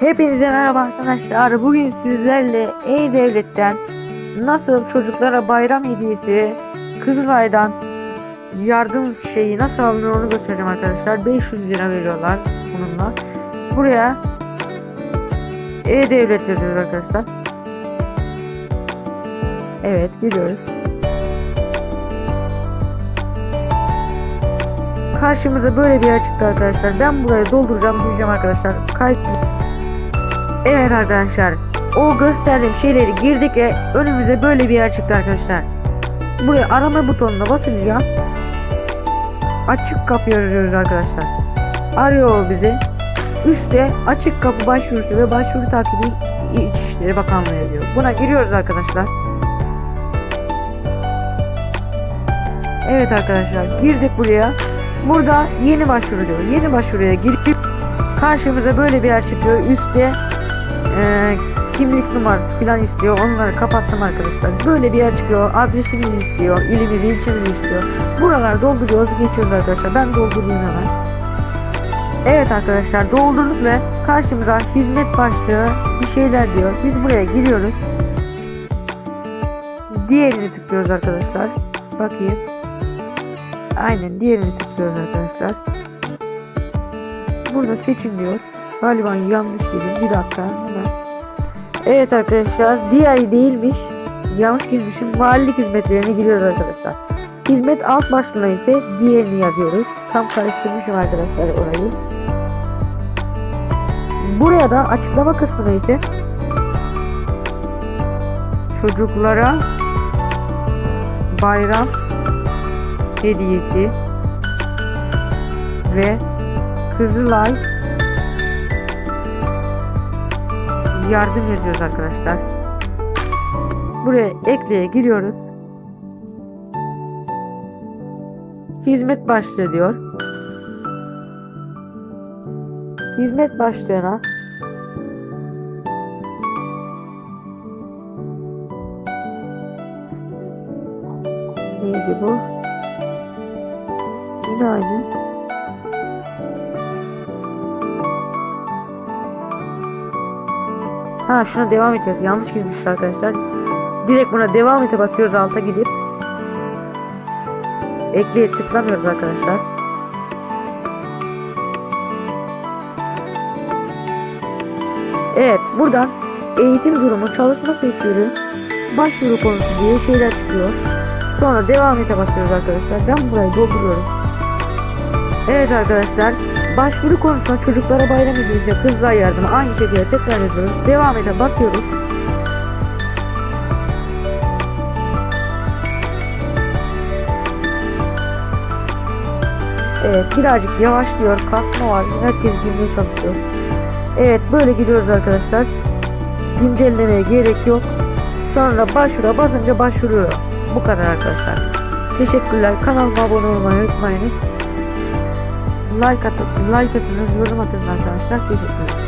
Hepinize merhaba arkadaşlar. Bugün sizlerle E-Devlet'ten nasıl çocuklara bayram hediyesi Kızılay'dan yardım şeyi nasıl alınır onu göstereceğim arkadaşlar. 500 lira veriyorlar bununla. Buraya E-Devlet yazıyoruz arkadaşlar. Evet gidiyoruz. Karşımıza böyle bir yer çıktı arkadaşlar. Ben burayı dolduracağım diyeceğim arkadaşlar. Kayıt Evet arkadaşlar. O gösterdiğim şeyleri girdik ve önümüze böyle bir yer çıktı arkadaşlar. Buraya arama butonuna basınca açık kapı yazıyoruz arkadaşlar. Arıyor bizi. Üstte açık kapı başvurusu ve başvuru takibi İçişleri Bakanlığı yazıyor. Buna giriyoruz arkadaşlar. Evet arkadaşlar girdik buraya. Burada yeni başvuru diyor. Yeni başvuruya girip karşımıza böyle bir yer çıkıyor. Üstte e, kimlik numarası falan istiyor. Onları kapattım arkadaşlar. Böyle bir yer çıkıyor. Adresini istiyor. ilimizi, ilçemizi istiyor. Buralar dolduruyoruz, geçiyoruz arkadaşlar. Ben doldurayım hemen. Evet arkadaşlar doldurduk ve karşımıza hizmet başlığı bir şeyler diyor. Biz buraya giriyoruz. Diğerini tıklıyoruz arkadaşlar. Bakayım. Aynen diğerini tıklıyoruz arkadaşlar. Burada seçin diyor. Galiba yanlış girdim. Bir dakika hemen. Evet arkadaşlar diğer değilmiş. Yanlış girmişim. Valilik hizmetlerine giriyoruz arkadaşlar. Hizmet alt başlığına ise diğerini yazıyoruz. Tam karıştırmışım arkadaşlar orayı. Buraya da açıklama kısmına ise çocuklara bayram hediyesi ve Kızılay yardım yazıyoruz arkadaşlar. Buraya ekleye giriyoruz. Hizmet başlığı diyor. Hizmet başlığına neydi bu? Yine aynı. Ha şuna devam edeceğiz. Yanlış girmiş arkadaşlar. Direkt buna devam ete basıyoruz alta gidip. Ekleye tıklamıyoruz arkadaşlar. Evet buradan eğitim durumu, çalışma sektörü, başvuru konusu diye şeyler çıkıyor. Sonra devam ete basıyoruz arkadaşlar. Ben burayı dolduruyorum. Evet arkadaşlar başvuru konusunda çocuklara bayram hediyesi kızlar yardımı aynı şekilde tekrar yazıyoruz. Devam ete basıyoruz. Evet birazcık yavaşlıyor. Kasma var. Herkes girmeye çalışıyor. Evet böyle gidiyoruz arkadaşlar. Güncellemeye gerek yok. Sonra başvura basınca başvuruyor. Bu kadar arkadaşlar. Teşekkürler. Kanalıma abone olmayı unutmayınız. Like atın, like atınız, yorum atın arkadaşlar. Teşekkürler.